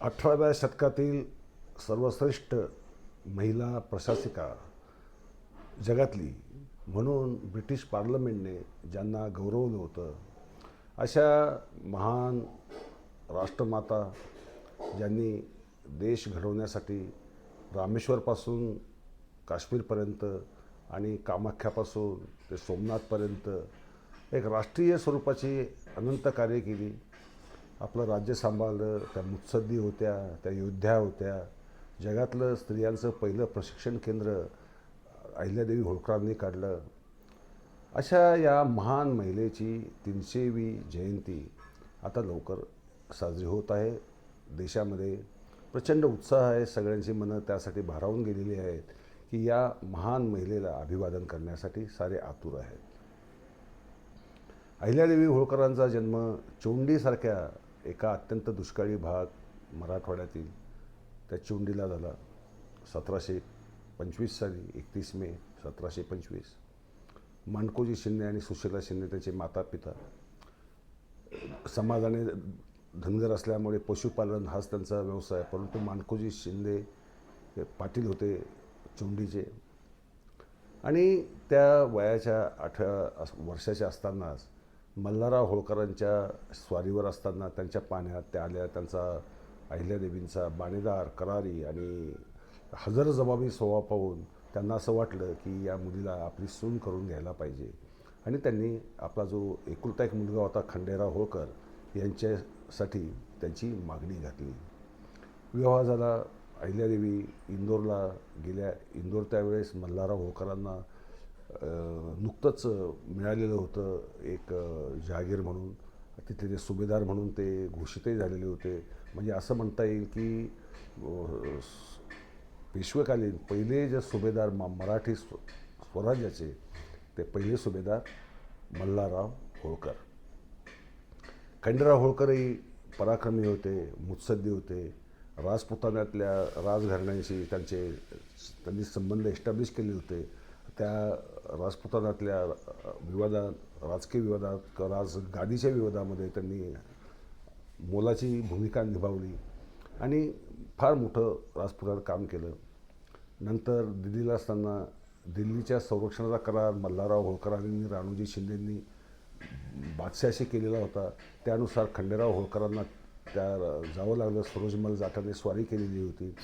अठराव्या शतकातील सर्वश्रेष्ठ महिला प्रशासिका जगातली म्हणून ब्रिटिश पार्लमेंटने ज्यांना गौरवलं होतं अशा महान राष्ट्रमाता ज्यांनी देश घडवण्यासाठी रामेश्वरपासून काश्मीरपर्यंत आणि कामाख्यापासून ते सोमनाथपर्यंत एक राष्ट्रीय स्वरूपाची अनंत कार्य केली. आपलं राज्य सांभाळलं त्या मुत्सद्दी होत्या त्या योद्ध्या होत्या. जगातलं स्त्रियांचं पहिलं प्रशिक्षण केंद्र अहिल्यादेवी होळकरांनी काढलं. अशा या महान महिलेची तीनशेवी जयंती आता लवकर साजरी होत आहे. देशामध्ये प्रचंड उत्साह आहे. सगळ्यांची मनं त्यासाठी भारावून गेलेली आहेत की या महान महिलेला अभिवादन करण्यासाठी सारे आतुर आहेत. अहिल्यादेवी होळकरांचा जन्म चोंडीसारख्या एका अत्यंत दुष्काळी भाग मराठवाड्यातील त्या चोंडीला झाला सतराशे पंचवीस साली एकतीस मे सतराशे पंचवीस. माणकोजी शिंदे आणि सुशीला शिंदे त्यांचे माता पिता समाजाने धनगर असल्यामुळे पशुपालन हाच त्यांचा व्यवसाय परंतु माणकोजी शिंदे हे पाटील होते चोंडीचे. आणि त्या वयाच्या आठव्या वर्षाच्या असतानाच मल्हारराव होळकरांच्या स्वारीवर असताना त्यांच्या पाण्यात त्या आल्या त्यांचा अहिल्यादेवींचा बाणेदार करारी आणि हजर जबाबी स्वभाव पाहून त्यांना असं वाटलं की या मुलीला आपली सून करून घ्यायला पाहिजे. आणि त्यांनी आपला जो एकुलता एक मुलगा होता खंडेराव होळकर यांच्यासाठी त्यांची मागणी घातली. विवाह झाला. अहिल्यादेवी इंदोरला गेल्या इंदोर त्यावेळेस मल्हारराव होळकरांना नुकतंच मिळालेलं होतं एक जहागीर म्हणून तिथले ते सुभेदार म्हणून ते घोषितही झालेले होते. म्हणजे असं म्हणता येईल की पेशवेकालीन पहिले जे सुभेदार म मराठी स्व स्वराज्याचे ते पहिले सुभेदार मल्हारराव होळकर. खंडेराव होळकरही पराक्रमी होते मुत्सद्दी होते. राजपुतान्यातल्या राजघराण्यांशी त्यांचे त्यांनी संबंध एस्टॅब्लिश केले होते. त्या राजपुतानातल्या विवादात राजकीय विवादात राज गादीच्या विवादामध्ये त्यांनी मोलाची भूमिका निभावली. आणि फार मोठं राजपुतात काम केलं. नंतर दिल्लीला असताना दिल्लीच्या संरक्षणाचा करार मल्हारराव होळकरांनी राणूजी शिंदेंनी बादशाहशी केलेला होता. त्यानुसार खंडेराव होळकरांना त्या जावं लागलं. सरोजमल जाटाने स्वारी केलेली होती.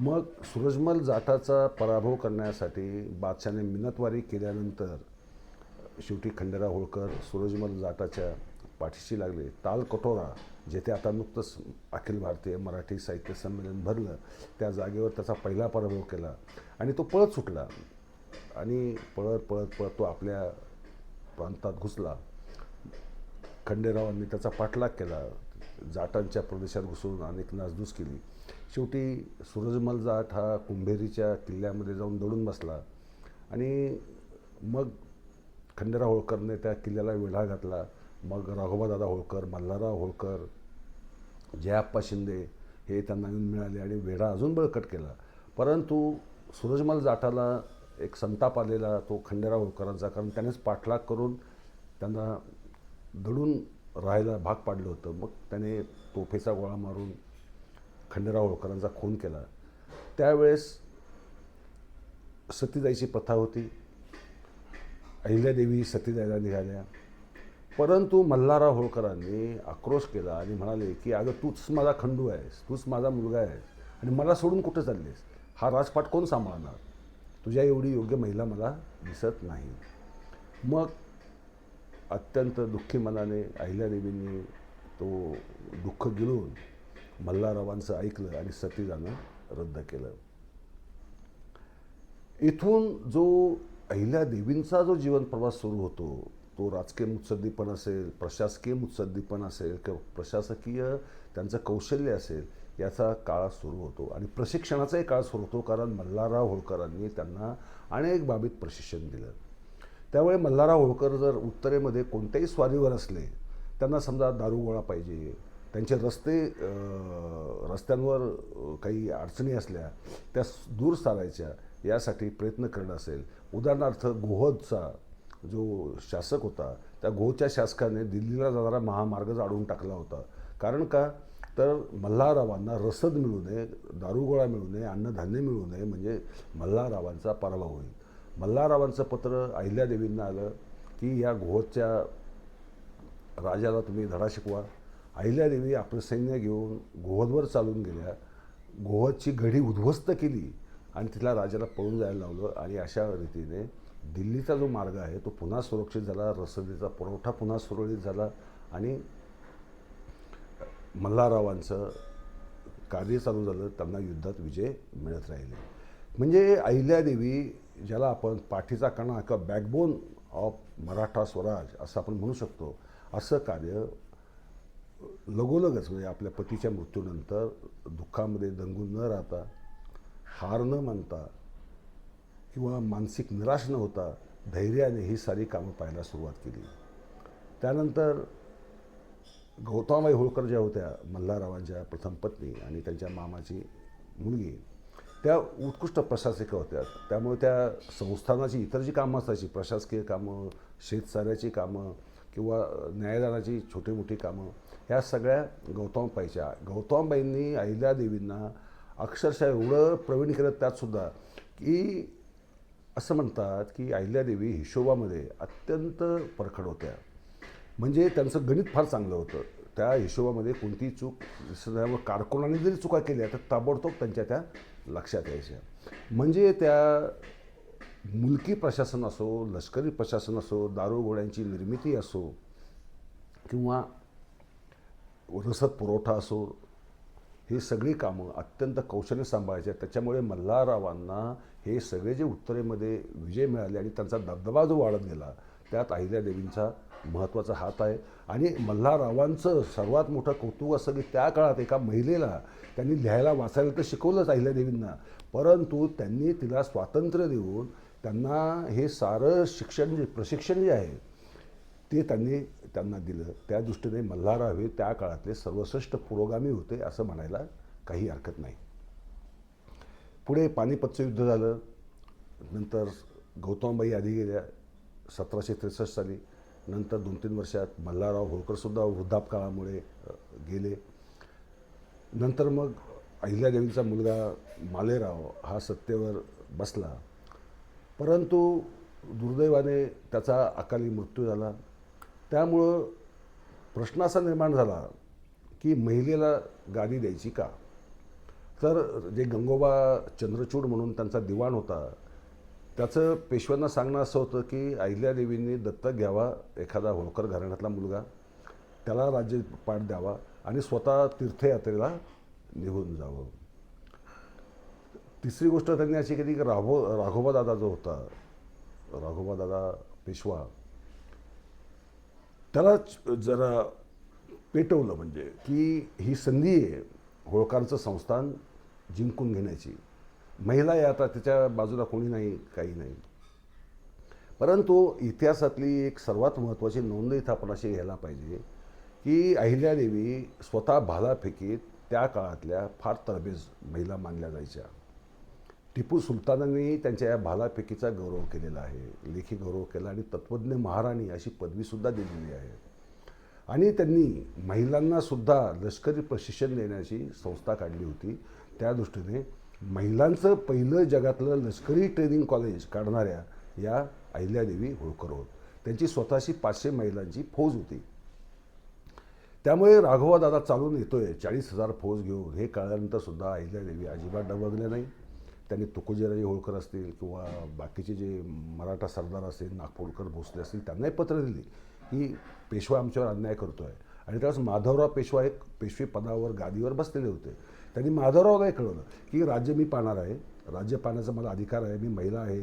मग सूरजमल जाटाचा पराभव करण्यासाठी बादशाने मिनतवारी केल्यानंतर शेवटी खंडेराव होळकर सूरजमल जाटाच्या पाठीशी लागले. ताल कटोरा जेथे आता नुकतंच अखिल भारतीय मराठी साहित्य संमेलन भरलं त्या जागेवर त्याचा पहिला पराभव केला आणि तो पळत सुटला. आणि पळत पळत पळत तो आपल्या प्रांतात घुसला. खंडेरावांनी त्याचा पाठलाग केला. जाटांच्या प्रदेशात घुसून अनेक नासधूस केली. शेवटी सूरजमल जाट हा कुंभेरीच्या किल्ल्यामध्ये जाऊन दडून बसला. आणि मग खंडेराव होळकरने त्या किल्ल्याला वेढा घातला. मग राघोबादादा होळकर मल्हारराव होळकर जयाप्पा शिंदे हे त्यांना येऊन मिळाले आणि वेढा अजून बळकट केला. परंतु सूरजमल जाटाला एक संताप आलेला तो खंडेराव होळकरांचा कारण त्यानेच पाठलाग करून त्यांना दडून राहायला भाग पाडलं होतं. मग त्याने तोफेचा गोळा मारून खंडेराव होळकरांचा खून केला. त्यावेळेस सतीजाईची प्रथा होती. अहिल्यादेवी सतीदाईला निघाल्या. परंतु मल्हारराव होळकरांनी आक्रोश केला आणि म्हणाले की अगं तूच माझा खंडू आहेस तूच माझा मुलगा आहेस आणि मला सोडून कुठं चाललीस? हा राजपाट कोण सांभाळणार? तुझ्या एवढी योग्य महिला मला दिसत नाही. मग अत्यंत दुःखी मनाने अहिल्यादेवींनी तो दुःख गिळून मल्हाररावांचं ऐकलं आणि सतीजानं रद्द केलं. इथून जो अहिल्या देवींचा जो जीवन प्रवास सुरू होतो तो राजकीय मुत्सद्दीपण असेल प्रशासकीय मुत्सद्दीपण असेल किंवा प्रशासकीय त्यांचं कौशल्य असेल याचा काळ सुरू होतो. आणि प्रशिक्षणाचाही काळ सुरू होतो कारण मल्हारराव होळकरांनी त्यांना अनेक बाबीत प्रशिक्षण दिलं. त्यामुळे मल्हारराव होळकर जर उत्तरेमध्ये कोणत्याही स्वारीवर असले त्यांना समजा दारुगोळा पाहिजे त्यांचे रस्ते रस्त्यांवर काही अडचणी असल्या त्या दूर सारायच्या यासाठी प्रयत्न करणं असेल. उदाहरणार्थ गोहदचा जो शासक होता त्या गोहच्या शासकाने दिल्लीला जाणारा महामार्गच अडवून टाकला होता. कारण का? तर मल्हाररावांना रसद मिळू नये दारुगोळा मिळू नये अन्नधान्य मिळू नये म्हणजे मल्हाररावांचा पराभव होईल. मल्हाररावांचं पत्र अहिल्यादेवींना आलं की या घोहच्या राजाला तुम्ही धडा शिकवा. अहिल्यादेवी आपलं सैन्य घेऊन गोहदवर चालून गेल्या. गोहदची घडी उद्ध्वस्त केली आणि तिला राजाला पळून जायला लावलं आणि अशा रीतीने दिल्लीचा जो मार्ग आहे तो पुन्हा सुरक्षित झाला रसदीचा पुरवठा पुन्हा सुरळीत झाला आणि मल्हाररावांचं कार्य चालू झालं त्यांना युद्धात विजय मिळत राहिले. म्हणजे अहिल्यादेवी ज्याला आपण पाठीचा कणा किंवा बॅकबोन ऑफ मराठा स्वराज असं आपण म्हणू शकतो असं कार्य लगोलगच म्हणजे आपल्या पतीच्या मृत्यूनंतर दुःखामध्ये दंगून न राहता हार न मानता किंवा मानसिक निराश न होता धैर्याने ही सारी कामं पाहायला सुरुवात केली. त्यानंतर गौतमाई होळकर ज्या होत्या मल्हाररावांच्या प्रथम पत्नी आणि त्यांच्या मामाची मुलगी त्या उत्कृष्ट प्रशासिका होत्या. त्यामुळे त्या संस्थानाची इतर जी कामं असायची प्रशासकीय कामं शेतसाऱ्याची कामं किंवा न्यायदानाची छोटी मोठी कामं ह्या सगळ्या गौतमबाईच्या गौतमबाईंनी अहिल्यादेवींना अक्षरशः एवढं प्रवीण केलं त्यातसुद्धा की असं म्हणतात की अहिल्यादेवी हिशोबामध्ये अत्यंत परखड होत्या. म्हणजे त्यांचं गणित फार चांगलं होतं. त्या हिशोबामध्ये कोणतीही चूक त्यामुळे कारकुनाने जरी चुका केल्या तर ताबडतोब त्यांच्या त्या लक्षात यायच्या. म्हणजे त्या मुलकी प्रशासन असो लष्करी प्रशासन असो दारुगोळ्यांची निर्मिती असो किंवा रसद पुरवठा असो ही सगळी कामं अत्यंत कौशल्य सांभाळायची आहेत. त्याच्यामुळे मल्हाररावांना हे सगळे जे उत्तरेमध्ये विजय मिळाले आणि त्यांचा दबदबा जो वाढत गेला त्यात अहिल्यादेवींचा महत्त्वाचा हात आहे आणि मल्हाररावांचं सर्वात मोठं कौतुक असं की त्या काळात एका महिलेला त्यांनी लिहायला वाचायला तर शिकवलंच अहिल्यादेवींना परंतु त्यांनी तिला स्वातंत्र्य देऊन त्यांना हे सारं शिक्षण जे प्रशिक्षण जे आहे ते त्यांनी त्यांना दिलं. त्या दृष्टीने मल्हारराव हे त्या काळातले सर्वश्रेष्ठ पुरोगामी होते असं म्हणायला काही हरकत नाही. पुढे पानिपतचं युद्ध झालं. नंतर गौतमबाई आधी गेल्या सतराशे त्रेसष्ट साली. नंतर दोन तीन वर्षात मल्हारराव होळकरसुद्धा वृद्धापकाळामुळे गेले. नंतर मग अहिल्यादेवींचा मुलगा मालेराव हा सत्तेवर बसला. परंतु दुर्दैवाने त्याचा अकाली मृत्यू झाला. त्यामुळं प्रश्न असा निर्माण झाला की महिलेला गादी द्यायची का? तर जे गंगोबा चंद्रचूड म्हणून त्यांचा दिवाण होता त्याचं पेशव्यांना सांगणं असं होतं की अहिल्यादेवींनी दत्तक घ्यावा एखादा होळकर घराण्यातला मुलगा त्याला राज्यपाठ द्यावा आणि स्वतः तीर्थयात्रेला निघून जावं. तिसरी गोष्ट त्यांनी अशी केली की राघो राघोबा दादा जो होता राघोबा दादा पेशवा त्याला जरा पेटवलं म्हणजे की ही संधी आहे होळकरांचं संस्थान जिंकून घेण्याची. महिला आहे आता त्याच्या बाजूला कोणी नाही काही नाही. परंतु इतिहासातली एक सर्वात महत्त्वाची नोंद इथं आपण अशी घ्यायला पाहिजे की अहिल्यादेवी स्वतः भालाफेकीत त्या काळातल्या फार तरबेज महिला मानल्या जायच्या. टिपू सुलतानांनी त्यांच्या या भालाफेकीचा गौरव केलेला आहे लेखी गौरव केला आणि तत्त्वज्ञ महाराणी अशी पदवीसुद्धा दिलेली आहे. आणि त्यांनी महिलांनासुद्धा लष्करी प्रशिक्षण देण्याची संस्था काढली होती. त्या दृष्टीने महिलांचं पहिलं जगातलं लष्करी ट्रेनिंग कॉलेज काढणाऱ्या या अहिल्यादेवी होळकर होत. त्यांची स्वतःशी पाचशे महिलांची फौज होती. त्यामुळे राघवा दादा चालून येतोय. चाळीस हजार फौज घेऊन. हे कळल्यानंतरसुद्धा अहिल्यादेवी अजिबात डबगले नाही त्यांनी तुकोजीराजे होळकर असतील किंवा बाकीचे जे मराठा सरदार असतील नागपूरकर भोसले असतील त्यांनाही पत्र दिली. की पेशवा आमच्यावर अन्याय करतो आहे आणि त्यावेळेस माधवराव पेशवा एक पेशवे पदावर गादीवर बसलेले होते. त्यांनी माधवरावला कळवलं की राज्य मी पाहणार आहे. राज्य पाहण्याचा मला अधिकार आहे. मी महिला आहे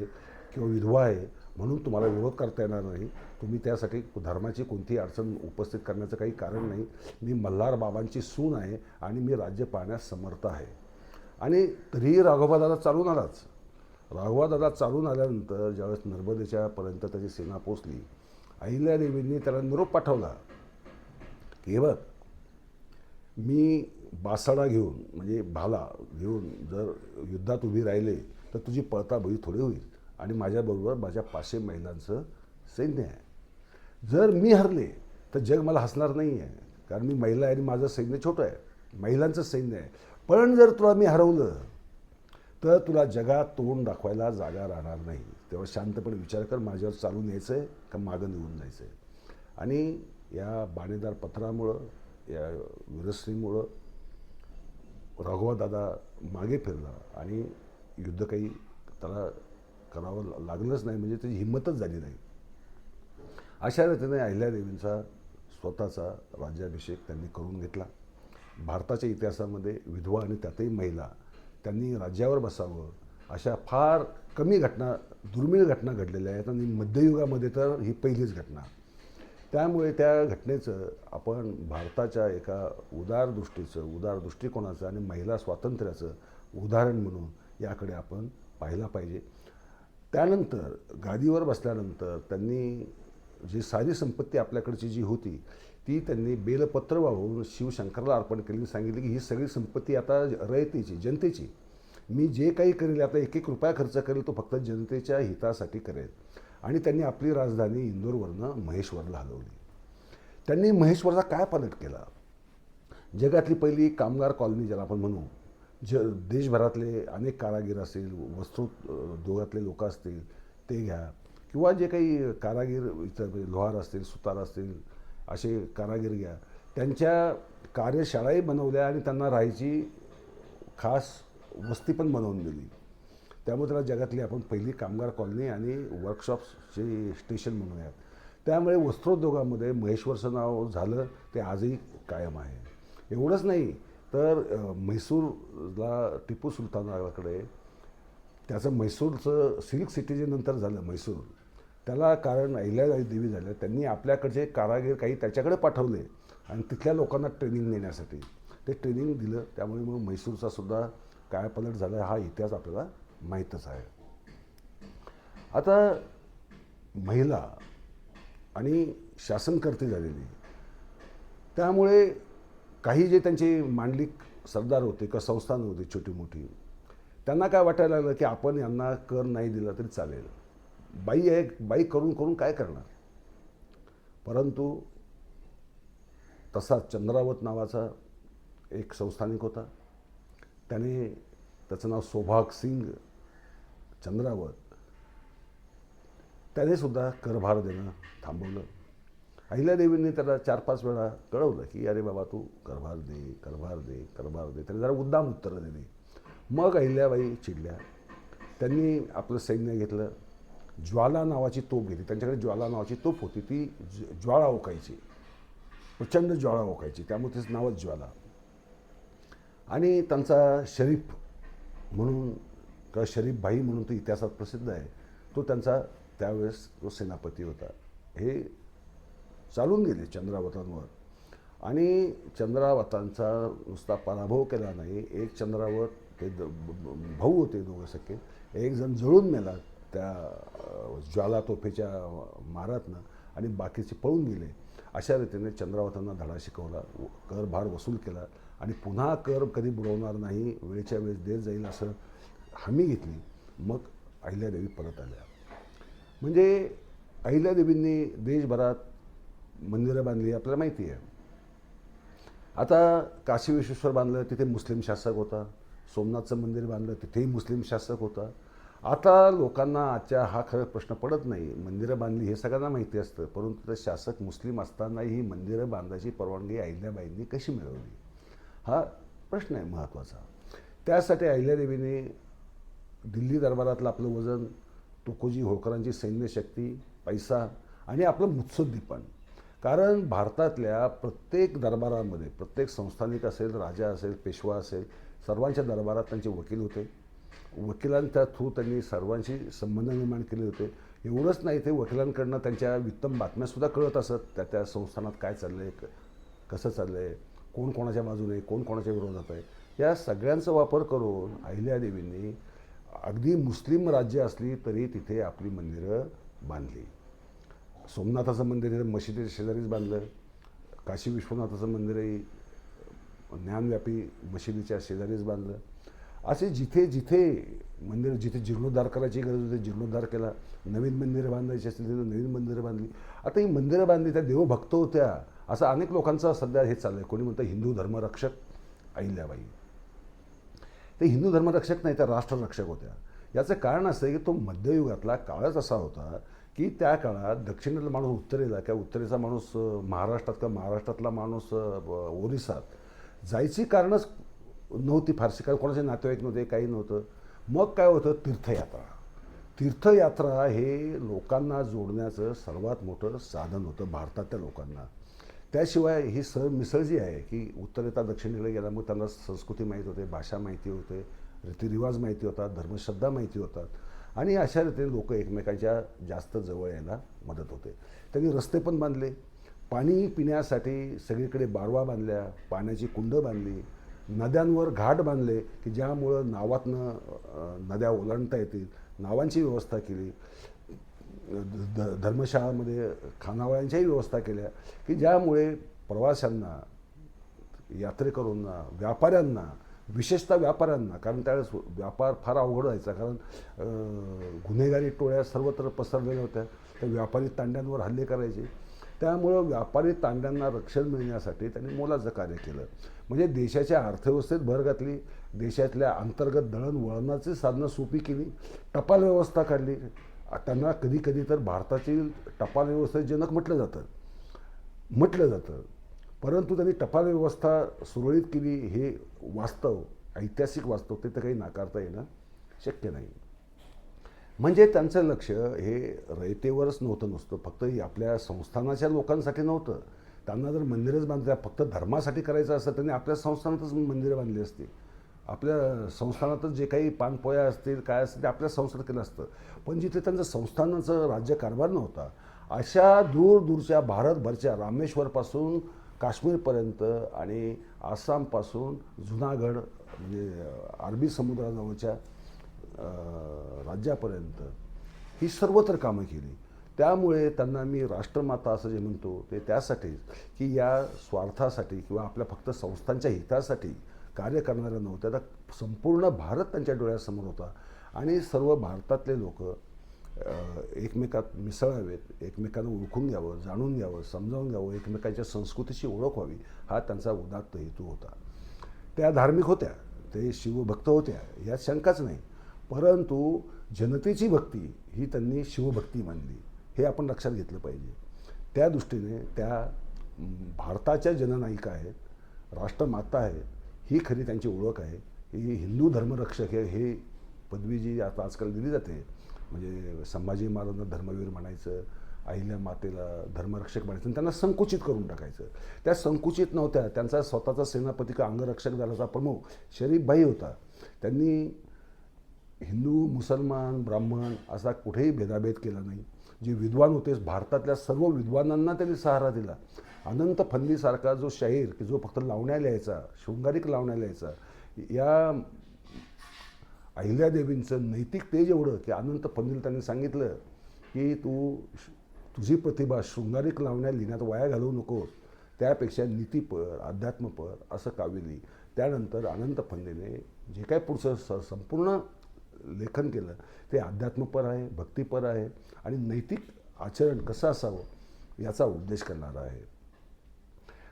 किंवा विधवा आहे. म्हणून तुम्हाला विरोध करता येणार नाही. तुम्ही त्यासाठी धर्माची कोणतीही अडचण उपस्थित करण्याचं काही कारण नाही. मी मल्हार बाबांची सून आहे आणि मी राज्य पाहण्यास समर्थ आहे. आणि तरीही राघोबादादा चालून आलाच. राघोबादादा चालून आल्यानंतर ज्यावेळेस नर्मदेच्या पर्यंत त्याची सेना पोचली अहिल्यादेवींनी त्याला निरोप पाठवला की हे बघ मी बासाडा घेऊन म्हणजे भाला घेऊन जर युद्धात उभी राहिले तर तुझी पळताबळी थोडी होईल आणि माझ्याबरोबर माझ्या पाचशे महिलांचं सैन्य आहे. जर मी हरले तर जग मला हसणार नाही आहे कारण मी महिला आहे आणि माझं सैन्य छोटं आहे. महिलांचं सैन्य आहे. पण जर तुला मी हरवलं तर तुला जगात तोंड दाखवायला जागा राहणार नाही. तेव्हा शांतपणे विचार कर माझ्यावर चालून यायचं आहे का मागं निघून जायचं आहे आणि या बाणेदार पत्रामुळं या वीरश्रीमुळं दादा मागे फिरला आणि युद्ध काही त्याला करावं लागलंच नाही म्हणजे त्याची हिंमतच झाली नाही. अशा रीतीने अहिल्यादेवींचा स्वतःचा राज्याभिषेक त्यांनी करून घेतला. भारताच्या इतिहासामध्ये विधवा आणि त्यातही महिला त्यांनी राज्यावर बसावं अशा फार कमी घटना दुर्मिळ घटना घडलेल्या आहेत आणि मध्ययुगामध्ये तर ही पहिलीच घटना. त्यामुळे त्या घटनेचं आपण भारताच्या एका उदार दृष्टीचं उदार दृष्टिकोनाचं आणि महिला स्वातंत्र्याचं उदाहरण म्हणून याकडे आपण पाहिला पाहिजे. त्यानंतर गादीवर बसल्यानंतर त्यांनी जी सारी संपत्ती आपल्याकडची जी होती ती त्यांनी बेलपत्र वाहून शिवशंकराला अर्पण केली सांगितले सांगितली की ही सगळी संपत्ती आता रयतेची जनतेची. मी जे काही करेल आता एक एक रुपया खर्च करेल तो फक्त जनतेच्या हितासाठी करेल. आणि त्यांनी आपली राजधानी इंदोरवरनं महेश्वरला हलवली. त्यांनी महेश्वरचा काय पालट केला? जगातली पहिली कामगार कॉलनी ज्याला आपण म्हणू ज देशभरातले अनेक कारागीर असतील वस्त्रोद्योगातले लोक असतील ते घ्या. किंवा जे काही कारागीर इतर म्हणजे लोहार असतील सुतार असतील असे कारागीर घ्या. त्यांच्या कार्यशाळाही बनवल्या आणि त्यांना राहायची खास वस्ती पण बनवून दिली. त्यामुळे त्याला जगातली आपण पहिली कामगार कॉलनी आणि वर्कशॉप्सचे स्टेशन म्हणूयात. त्यामुळे वस्त्रोद्योगामध्ये महेश्वरचं नाव झालं ते आजही कायम आहे. एवढंच नाही तर म्हैसूरला टिपू सुलतानाकडे त्याचं म्हैसूरचं सिल्क सिटी जे नंतर झालं म्हैसूर. त्याला कारण अहिल्याबाई देवी झाल्या त्यांनी आपल्याकडचे कारागीर काही त्याच्याकडे पाठवले आणि तिथल्या लोकांना ट्रेनिंग देण्यासाठी. ते ट्रेनिंग दिलं. त्यामुळे मग म्हैसूरचा सुद्धा काय पलट झाला. हा इतिहास आपल्याला माहीतच आहे. आता महिला आणि शासनकर्ते झालेली. त्यामुळे काही जे त्यांचे मांडलिक सरदार होते का संस्थान होते छोटी मोठी त्यांना काय वाटायला लागलं की आपण यांना कर नाही दिला तरी चालेल. बाई आहे बाई करून करून काय करणार? परंतु तसा चंद्रावत नावाचा एक संस्थानिक होता. त्याने त्याचं नाव सौभाग सिंग चंद्रावत त्याने सुद्धा करभार देणं थांबवलं. अहिल्यादेवींनी त्याला चार पाच वेळा कळवलं की अरे बाबा तू करभार दे करभार दे करभार दे. त्याने जरा उद्दाम उत्तरं दिली. मग अहिल्याबाई चिडल्या. त्यांनी आपलं सैन्य घेतलं. ज्वाला नावाची तोफ घेतली त्यांच्याकडे ज्वाला नावाची तोफ होती. ती ज्वाळा ओकायची. प्रचंड ज्वाळा ओकायची. त्यामुळे त्याचं नावच ज्वाला. आणि त्यांचा शरीफ म्हणून किंवा शरीफ भाई म्हणून तो इतिहासात प्रसिद्ध आहे. तो त्यांचा त्यावेळेस तो सेनापती होता. हे चालून गेले चंद्रावतांवर. आणि चंद्रावतांचा नुसता पराभव केला नाही. एक चंद्रावत ते भाऊ होते दोघं सख्खे. एक जण जळून मेला. त्या ज्वालातोफेच्या ज्वाला तोफेच्या मारातनं आणि बाकीचे पळून गेले. अशा रीतीने चंद्रावतांना धडा शिकवला कर भार वसूल केला आणि पुन्हा कर कधी बुडवणार नाही वेळच्या वेळेस देत जाईल असं हमी घेतली. मग अहिल्यादेवी परत आल्या. म्हणजे अहिल्यादेवींनी देशभरात मंदिरं बांधली आपल्याला माहिती आहे. आता काशी विश्वेश्वर बांधलं तिथे मुस्लिम शासक होता. सोमनाथचं मंदिर बांधलं तिथेही मुस्लिम शासक होता. आता लोकांना आजच्या हा खरं प्रश्न पडत नाही. मंदिरं बांधली हे सगळ्यांना माहिती असतं. परंतु ते शासक मुस्लिम असतानाही ही मंदिरं बांधायची परवानगी अहिल्याबाईंनी कशी मिळवली? हा प्रश्न आहे महत्त्वाचा. त्यासाठी अहिल्यादेवीने दिल्ली दरबारातलं आपलं वजन तुकोजी होळकरांची सैन्यशक्ती पैसा आणि आपलं मुत्सुद्दीपण कारण भारतातल्या प्रत्येक दरबारामध्ये प्रत्येक संस्थानिक असेल राजा असेल पेशवा असेल सर्वांच्या दरबारात त्यांचे वकील होते. वकिलांच्या थ्रू त्यांनी सर्वांशी संबंध निर्माण केले होते. एवढंच नाही ते वकिलांकडनं त्यांच्या वित्तम बातम्यासुद्धा कळत असत. त्या त्या संस्थानात काय चाललं आहे कसं चाललं आहे कोण कोणाच्या बाजूने आहे, कोण कोणाच्या विरोधात आहे? या सगळ्यांचा वापर करून अहिल्यादेवींनी अगदी मुस्लिम राज्य असली तरी तिथे आपली मंदिरं बांधली. सोमनाथाचं मंदिर हे मशिदीच्या शेजारीच बांधलं. काशी विश्वनाथाचं मंदिरही ज्ञानव्यापी मशिदीच्या शेजारीच बांधलं. असे जिथे जिथे मंदिर जिथे जीर्णोद्धार करायची गरज होती जीर्णोद्धार केला. नवीन मंदिरं बांधायची असतील तिथे नवीन मंदिरं बांधली. आता ही मंदिरं बांधली त्या देवभक्त होत्या असं अनेक लोकांचा सध्या हे चाललं आहे कोणी म्हणतं हिंदू धर्मरक्षक? अहिल्याबाई ते हिंदू धर्मरक्षक नाही तर राष्ट्ररक्षक होत्या. याचं कारण असं आहे की तो मध्ययुगातला काळच असा होता की त्या काळात दक्षिणेतला माणूस उत्तरेला किंवा उत्तरेचा माणूस महाराष्ट्रात किंवा महाराष्ट्रातला माणूस ओरिसात जायची कारणच नव्हती फारशी कारण कोणाचे नातेवाईक नव्हते काही नव्हतं. मग काय होतं? तीर्थयात्रा. तीर्थयात्रा हे लोकांना जोडण्याचं सर्वात मोठं साधन होतं भारतातल्या लोकांना. त्याशिवाय ही सर मिसळ जी आहे की उत्तरेता दक्षिणेकडे गेल्यामुळे त्यांना संस्कृती माहीत होते भाषा माहिती होते रीतिरिवाज माहिती होतात धर्मश्रद्धा माहिती होतात आणि अशा रीतीने लोक एकमेकांच्या जास्त जवळ यायला मदत होते. त्यांनी रस्ते पण बांधले. पाणी पिण्यासाठी सगळीकडे बारवा बांधल्या पाण्याची कुंड बांधली. नद्यांवर घाट बांधले की ज्यामुळं नावातनं नद्या ओलांडता येतील नावांची व्यवस्था केली. ध धर्मशाळामध्ये खानावळ्यांच्याही व्यवस्था केल्या की ज्यामुळे प्रवाशांना यात्रेकरूंना व्यापाऱ्यांना विशेषतः व्यापाऱ्यांना कारण त्यावेळेस व्यापार फार अवघड व्हायचा कारण गुन्हेगारी टोळ्या सर्वत्र पसरलेल्या होत्या त्या व्यापारी तांड्यांवर हल्ले करायचे. त्यामुळं व्यापारी तांड्यांना रक्षण मिळण्यासाठी त्यांनी मोलाचं कार्य केलं. म्हणजे देशाच्या अर्थव्यवस्थेत भर घातली देशातल्या अंतर्गत दळणवळणाची साधनं सोपी केली टपाल व्यवस्था काढली. त्यांना कधी कधी तर भारताची टपाल व्यवस्थेजनक म्हटलं जातं. म्हटलं जातं. परंतु त्यांनी टपाल व्यवस्था सुरळीत केली हे वास्तव ऐतिहासिक वास्तव ते तर काही नाकारता येणं शक्य नाही. म्हणजे त्यांचं लक्ष हे रयतेवरच नव्हतं नुसतं. फक्त आपल्या संस्थानाच्या लोकांसाठी नव्हतं. त्यांना जर मंदिरच बांधल्या फक्त धर्मासाठी करायचं असतं त्यांनी आपल्या संस्थानातच मंदिरं बांधली असती आपल्या संस्थानातच जे काही पानपोया असतील काय असतील ते आपल्या संस्थानात केलं असतं. पण जिथे त्यांचं संस्थानाचं राज्यकारभार नव्हता अशा दूर दूरच्या भारतभरच्या रामेश्वरपासून काश्मीरपर्यंत आणि आसामपासून जुनागड म्हणजे अरबी समुद्राजवळच्या राज्यापर्यंत ही सर्वत्र कामं केली. त्यामुळे त्यांना मी राष्ट्रमाता असं जे म्हणतो ते त्यासाठीच की या स्वार्थासाठी किंवा आपल्या फक्त संस्थांच्या हितासाठी कार्य करणाऱ्या नव्हत्या तर संपूर्ण भारत त्यांच्या डोळ्यासमोर होता आणि सर्व भारतातले लोक एकमेकात मिसळावेत एकमेकांना ओळखून घ्यावं जाणून घ्यावं समजावून घ्यावं एकमेकांच्या संस्कृतीची ओळख व्हावी हा त्यांचा उदात्त हेतू होता. त्या धार्मिक होत्या ते शिवभक्त होत्या यात शंकाच नाही. परंतु जनतेची भक्ती ही त्यांनी शिवभक्ती मानली. हे आपण लक्षात घेतलं पाहिजे. त्या दृष्टीने त्या भारताच्या जननायिका आहेत राष्ट्रमाता आहेत ही खरी त्यांची ओळख आहे. ही हिंदू धर्मरक्षक हे हे पदवी जी आता आजकाल दिली जाते. म्हणजे संभाजी महाराजांना धर्मवीर म्हणायचं अहिल्या मातेला धर्मरक्षक म्हणायचं आणि त्यांना संकुचित करून टाकायचं. त्या संकुचित नव्हत्या त्यांचा स्वतःचा सेनापती का अंगरक्षक दलाचा प्रमुख शरीफबाई होता. त्यांनी हिंदू मुसलमान ब्राह्मण असा कुठेही भेदाभेद केला नाही. जे विद्वान होते भारतातल्या सर्व विद्वानांना त्यांनी सहारा दिला. अनंत फंदीसारखा जो शाहीर की जो फक्त लावण्या लिहायचा शृंगारिक लावण्या लिहायचा या अहिल्यादेवींचं नैतिक तेज एवढं की अनंत फंदील त्यांनी सांगितलं की तू श- तुझी प्रतिभा शृंगारिक लावण्या लिहिण्यात वाया घालवू नकोस त्यापेक्षा नीतीपर अध्यात्मपर असं काव्य लिही. त्यानंतर अनंत फंदीने जे काय पुढचं स संपूर्ण लेखन केलं. ते अध्यात्मपर आहे भक्तिपर आहे आणि नैतिक आचरण कसं असावं याचा उपदेश करणारा आहे.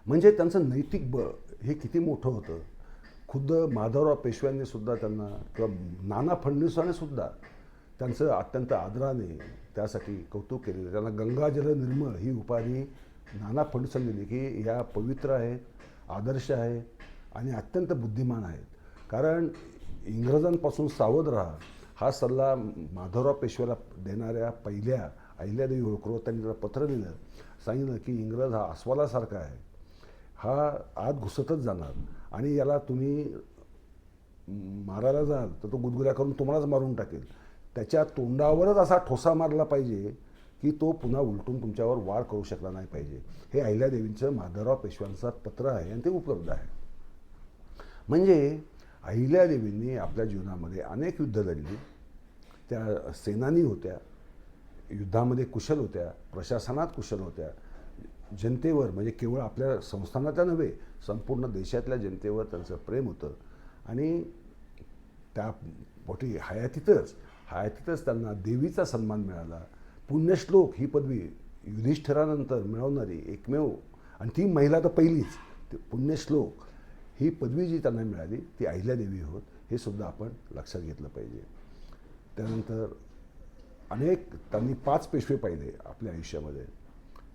म्हणजे त्यांचं नैतिक बळ हे किती मोठं होतं. खुद्द माधवराव पेशव्यांनी सुद्धा त्यांना किंवा नाना फडणवीसाने सुद्धा त्यांचं अत्यंत आदराने त्यासाठी कौतुक केलेलं त्यांना गंगाजल निर्मळ ही उपाधी नाना फडणवीसांनी दिली की ह्या पवित्र आहेत आदर्श आहे आणि अत्यंत बुद्धिमान आहेत. कारण इंग्रजांपासून सावध राहा. हा सल्ला माधवराव पेशव्याला देणाऱ्या पहिल्या अहिल्यादेवी होळकरवर त्यांनी त्याला पत्र दिलं सांगितलं की इंग्रज हा अस्वलासारखा आहे. हा आत घुसतच जाणार. आणि याला तुम्ही मारायला जाल तर तो गुदगुल्या करून तुम्हालाच मारून टाकेल. त्याच्या तोंडावरच असा ठोसा मारला पाहिजे की तो पुन्हा उलटून तुमच्यावर वार करू शकला नाही पाहिजे. हे अहिल्यादेवींचं माधवराव पेशव्यांचं पत्र आहे आणि ते उपलब्ध आहे. म्हणजे अहिल्यादेवींनी आपल्या जीवनामध्ये अनेक युद्ध लढली. त्या सेनानी होत्या युद्धामध्ये कुशल होत्या प्रशासनात कुशल होत्या. जनतेवर म्हणजे केवळ आपल्या संस्थानातल्या नव्हे संपूर्ण देशातल्या जनतेवर त्यांचं प्रेम होतं. आणि त्या मोठी हयातीतच हयातीतच त्यांना देवीचा सन्मान मिळाला. पुण्यश्लोक ही पदवी युधिष्ठिरानंतर मिळवणारी एकमेव आणि ती महिला तर पहिलीच. ते पुण्यश्लोक ही पदवी जी त्यांना मिळाली ती अहिल्यादेवी होत हे सुद्धा आपण लक्षात घेतलं पाहिजे. त्यानंतर अनेक त्यांनी पाच पेशवे पाहिले आपल्या आयुष्यामध्ये.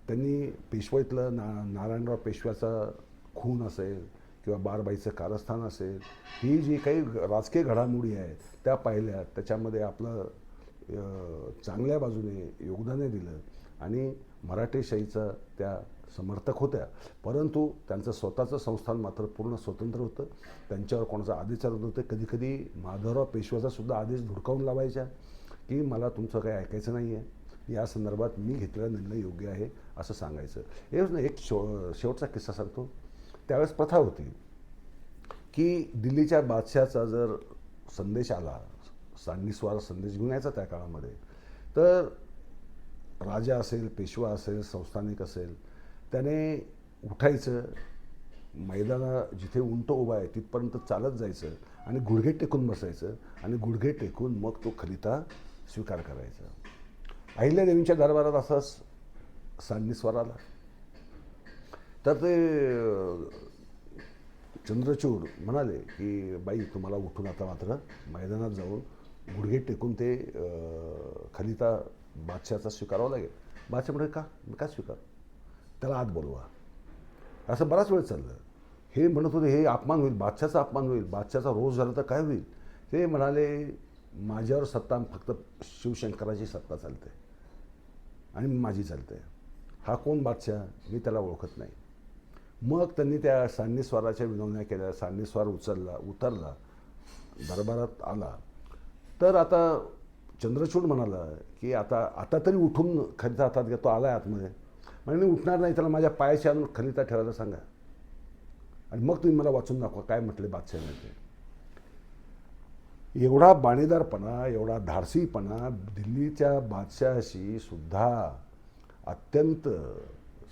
त्यांनी पेशवाईतलं ना नारायणराव पेशव्याचा खून असेल किंवा बारबाईचं कारस्थान असेल ही जी काही राजकीय घडामोडी आहेत त्या पाहिल्या. त्याच्यामध्ये आपलं चांगल्या बाजूने योगदाने दिलं आणि मराठेशाहीचा त्या समर्थक होत्या. परंतु त्यांचं स्वतःचं संस्थान मात्र पूर्ण स्वतंत्र होतं. त्यांच्यावर कोणाचा आदेश चालत होते कधीकधी माधवराव पेशवाचासुद्धा आदेश धुडकावून लावायच्या की मला तुमचं काही ऐकायचं नाही आहे या संदर्भात मी घेतलेला निर्णय योग्य आहे असं सांगायचं. हेच ना एक शेव शेवटचा किस्सा सांगतो. त्यावेळेस प्रथा होती की दिल्लीच्या बादशाचा जर संदेश आला सांडनिस्वार संदेश घेऊन यायचा त्या काळामध्ये तर राजा असेल पेशवा असेल संस्थानिक असेल त्याने उठायचं मैदाना जिथे उंट उभा आहे तिथपर्यंत चालत जायचं आणि गुडघे टेकून बसायचं आणि गुडघे टेकून मग तो खलिता स्वीकार करायचा. अहिल्यादेवींच्या दरबारात असाच सांडनिस्वार आला. तर ते चंद्रचूड म्हणाले की बाई तुम्हाला उठून आता मात्र मैदानात जाऊन गुडघे टेकून ते खलिता बादशाचा स्वीकारावा लागेल. बादशाह म्हणजे का? मी का स्वीकार? त्याला आत बोलवा. असं बराच वेळ चाललं. हे म्हणत होते हे अपमान होईल बादशाचा अपमान होईल बादशाचा रोज झाला तर काय होईल? ते म्हणाले माझ्यावर सत्ता फक्त शिवशंकराची सत्ता चालते. आणि माझी चालते. हा कोण बादशाह? मी त्याला ओळखत नाही. मग त्यांनी त्या सान्निस्वाराच्या विनवण्या केल्या सांडनिस्वार उचलला उतरला दरबारात आला. तर आता चंद्रचूड म्हणाला की आता आता तरी उठून खलिता हातात घेतो आला आहे आतमध्ये. म्हणजे मी उठणार नाही त्याला माझ्या पायाशी आणून खलिता ठेवायला सांगा. आणि मग तुम्ही मला वाचून दाखवा काय म्हटले बादशाहने ते. एवढा बाणेदारपणा एवढा धाडसीपणा दिल्लीच्या बादशाहशी सुद्धा अत्यंत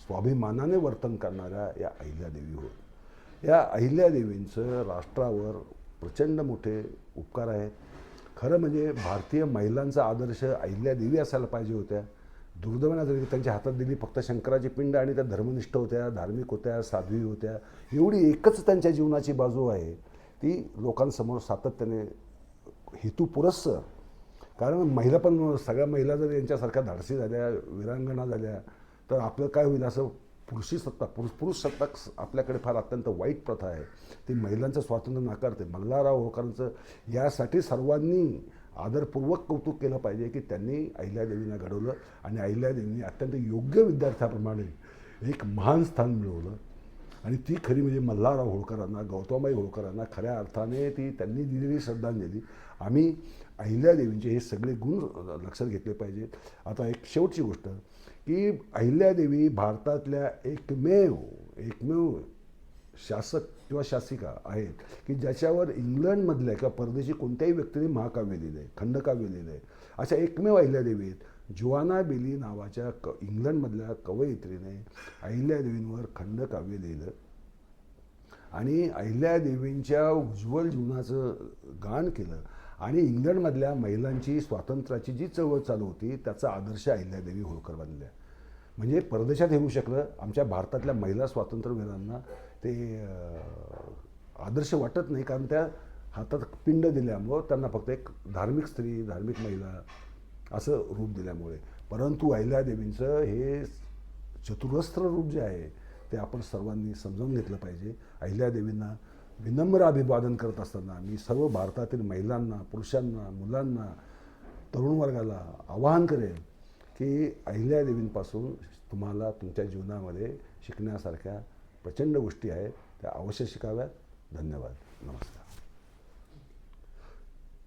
स्वाभिमानाने वर्तन करणाऱ्या या अहिल्यादेवी होत. या अहिल्यादेवींचं राष्ट्रावर प्रचंड मोठे उपकार आहेत. खरं म्हणजे भारतीय महिलांचा आदर्श अहिल्यादेवी असायला पाहिजे होत्या. दुर्दवना जरी त्यांच्या हातात दिली फक्त शंकराची पिंड आणि त्या धर्मनिष्ठ होत्या धार्मिक होत्या साध्वी होत्या एवढी एकच त्यांच्या जीवनाची बाजू आहे. ती लोकांसमोर सातत्याने हेतू पुरस्सर कारण महिला पण सगळ्या महिला जर यांच्यासारख्या धाडसी झाल्या वीरांगणा झाल्या तर आपलं काय होईल असं पुरुषी सत्ता पुरुष पुरुष सत्ता आपल्याकडे फार अत्यंत वाईट प्रथा आहे. ती महिलांचं स्वातंत्र्य नाकारते. मल्हारराव होळकरांचं यासाठी सर्वांनी आदरपूर्वक कौतुक केलं पाहिजे की त्यांनी अहिल्यादेवींना घडवलं आणि अहिल्यादेवींनी अत्यंत योग्य विद्यार्थ्याप्रमाणे एक महान स्थान मिळवलं. आणि ती खरी म्हणजे मल्हारराव होळकरांना गौतमबाई होळकरांना खऱ्या अर्थाने ती त्यांनी दिलेली श्रद्धांजली. आम्ही अहिल्यादेवींचे हे सगळे गुण लक्षात घेतले पाहिजेत आता एक शेवटची गोष्ट की अहिल्यादेवी भारतातल्या एकमेव एकमेव शासक किंवा शासिका आहेत की ज्याच्यावर इंग्लंडमधल्या किंवा परदेशी कोणत्याही व्यक्तीने महाकाव्य लिहिलं आहे खंडकाव्य लिहिलं. आहे अशा एकमेव अहिल्यादेवी आहेत जुआना बेली नावाच्या क इंग्लंडमधल्या कवयित्रीने अहिल्यादेवींवर खंडकाव्य लिहिलं. आणि अहिल्यादेवींच्या उज्ज्वल जीवनाचं गान केलं. आणि इंग्लंडमधल्या महिलांची स्वातंत्र्याची जी चळवळ चालू होती त्याचा आदर्श अहिल्यादेवी होळकर बनल्या. म्हणजे परदेशात येऊ शकलं. आमच्या भारतातल्या महिला स्वातंत्र्यवीरांना ते आदर्श वाटत नाही. कारण त्या हातात पिंड दिल्यामुळं त्यांना फक्त एक धार्मिक स्त्री धार्मिक महिला असं रूप दिल्यामुळे. परंतु अहिल्यादेवींचं हे चतुरस्त्र रूप जे आहे ते आपण सर्वांनी समजावून घेतलं पाहिजे. अहिल्यादेवींना विनम्र अभिवादन करत असताना मी सर्व भारतातील महिलांना पुरुषांना मुलांना तरुण वर्गाला आवाहन करेन की अहिल्यादेवींपासून तुम्हाला तुमच्या जीवनामध्ये शिकण्यासारख्या प्रचंड गोष्टी आहेत. त्या अवश्य शिकाव्यात. धन्यवाद. नमस्कार.